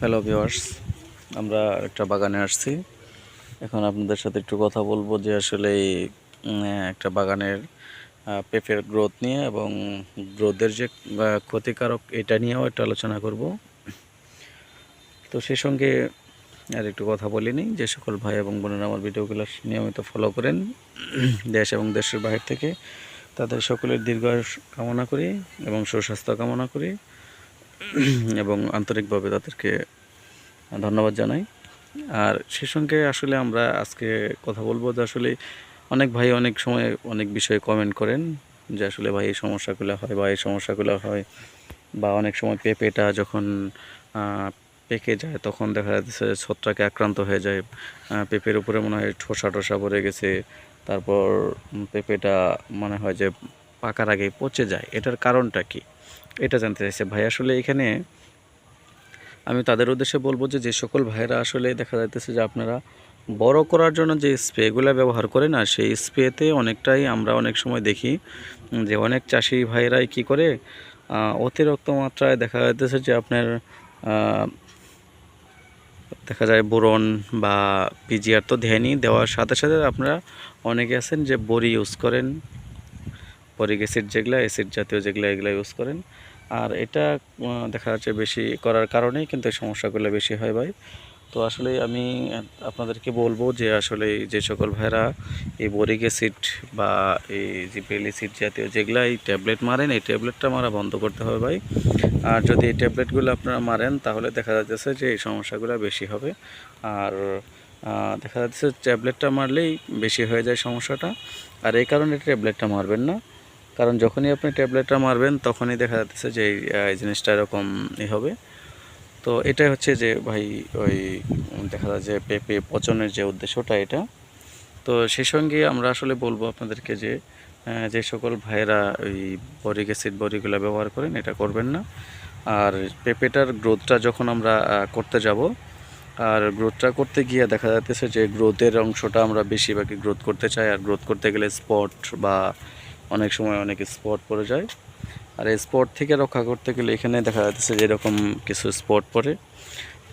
Hello viewers আমরা একটা বাগানে আসছি। এখন আপনাদের সাথে একটু কথা বলব যে আসলে একটা বাগানের পেঁপের গ্রোথ নিয়ে এবং গ্রোথের যে ক্ষতিকারক এটা নিয়েও একটু আলোচনা করব। তো সেই সঙ্গে আর একটু কথা বলিনি। যে সকল ভাই এবং বোনেরা আমার ভিডিওগুলো নিয়মিত ফলো করেন, দেশ এবং দেশের বাইরে থেকে। তাদের সকলের দীর্ঘায়ুষ কামনা করি এবং সুস্বাস্থ্য কামনা করি। এবং আন্তরিকভাবে তাদেরকে ধন্যবাদ জানাই। আর সে সঙ্গে আসলে আমরা আজকে কথা বলব যে আসলে অনেক ভাই অনেক সময় অনেক বিষয়ে কমেন্ট করেন যে আসলে ভাই এই সমস্যাগুলো হয় বা এই সমস্যাগুলো হয় বা অনেক সময় পেঁপেটা যখন পেকে যায় তখন দেখা যাচ্ছে ছত্রাকে আক্রান্ত হয়ে যায়। পেঁপের উপরে মনে হয় ঠোসা টোসা পড়ে গেছে। তারপর পেঁপেটা মনে হয় যে পাকার আগে পচে যায়। এটার কারণটা কি? এটা জানতে চাইছে। ভাই, আসলে এখানে আমি তাদের উদ্দেশ্যে বলব যে যে সকল ভাইরা আসলে দেখা যাইতেছে যে, আপনারা বড় করার জন্য যে স্প্রেগুলো ব্যবহার করে না সেই স্প্রেতে অনেকটাই আমরা অনেক সময় দেখি যে, অনেক চাষি ভাইরাই কি করে অতিরিক্ত মাত্রায় দেখা যাইতেছে যে, আপনার দেখা যায় বোরন বা পিজিআর তো ধ্যানই দেওয়ার সাথে সাথে আপনারা অনেকে আছেন যে, বড়ি ইউজ করেন। বরিক অ্যাসিড যেগুলো অ্যাসিড জাতীয় যেগুলো, এগুলো ইউজ করেন। আর এটা দেখা যাচ্ছে বেশি করার কারণেই কিন্তু এই সমস্যাগুলো বেশি হয় ভাই। তো আসলে আমি আপনাদেরকে বলব যে আসলে যে সকল ভাইরা এই বরিক অ্যাসিড বা এই যে বেলিসিড জাতীয় যেগুলো এই ট্যাবলেট মারেন, এই ট্যাবলেটটা মারা বন্ধ করতে হবে ভাই। আর যদি এই ট্যাবলেটগুলো আপনারা মারেন, তাহলে দেখা যাচ্ছে যে এই সমস্যাগুলো বেশি হবে। আর দেখা যাচ্ছে ট্যাবলেটটা মারলেই বেশি হয়ে যায় সমস্যাটা। আর এই কারণে ট্যাবলেটটা মারবেন না। কারণ যখনই আপনি ট্যাবলেটটা মারবেন, তখনই দেখা যাচ্ছে যে এই জিনিসটা এরকম ই হবে। তো এটাই হচ্ছে যে ভাই, ওই দেখা যায় যে পেঁপে পচনের যে উদ্দেশ্যটা এটা। তো সেই সঙ্গে আমরা আসলে বলব আপনাদেরকে যে যে সকল ভাইয়েরা ওই বরিক অ্যাসিড বড়িগুলো ব্যবহার করেন, এটা করবেন না। আর পেঁপেটার গ্রোথটা যখন আমরা করতে যাব, আর গ্রোথটা করতে গিয়ে দেখা যাচ্ছে যে গ্রোথের অংশটা আমরা বেশিরভাগই গ্রোথ করতে চাই। আর গ্রোথ করতে গেলে স্পট বা অনেক সময় অনেক স্পট পড়ে যায়। আর এই স্পট থেকে রক্ষা করতে গেলে এখানে দেখা যাচ্ছে যে এরকম কিছু স্পট পড়ে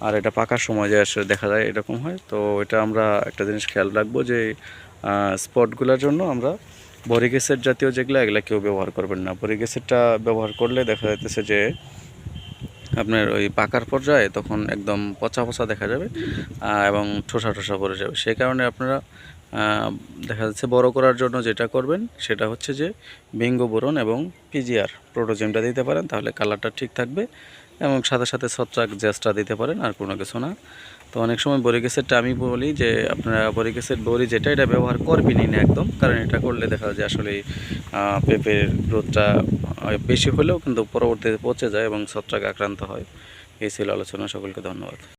আর এটা পাকার সময় যে আসলে দেখা যায় এরকম হয়। তো এটা আমরা একটা জিনিস খেয়াল রাখব যে স্পটগুলোর জন্য আমরা বরিক অ্যাসিড জাতীয় যেগুলো, এগুলো কেউ ব্যবহার করবেন না। বরিক অ্যাসিডটা ব্যবহার করলে দেখা যাচ্ছে যে, আপনার ওই পাকার পর্যায়ে তখন একদম পচা পচা দেখা যাবে এবং ঠোসা ঠোসা পড়ে যাবে। সেই কারণে আপনারা দেখা যাচ্ছে বড় করার জন্য যেটা করবেন সেটা হচ্ছে যে বোরন এবং পিজিআর প্রোটোজেমটা দিতে পারেন, তাহলে কালারটা ঠিক থাকবে এবং সাথে সাথে ছত্রাক জ্যাসটা দিতে পারেন আর কোনো কিছু না। তো অনেক সময় বরিক অ্যাসিডটা আমি বলি যে আপনারা বরিক অ্যাসিড বড়ি যেটা, এটা ব্যবহার করবেনই না একদম, কারণ এটা করলে দেখা যায় আসলে পেঁপের গ্রোথটা বেশি হলেও কিন্তু পরবর্তীতে পচে যায় এবং ছত্রাক আক্রান্ত হয়। এই ছিল আলোচনা, সকলকে ধন্যবাদ।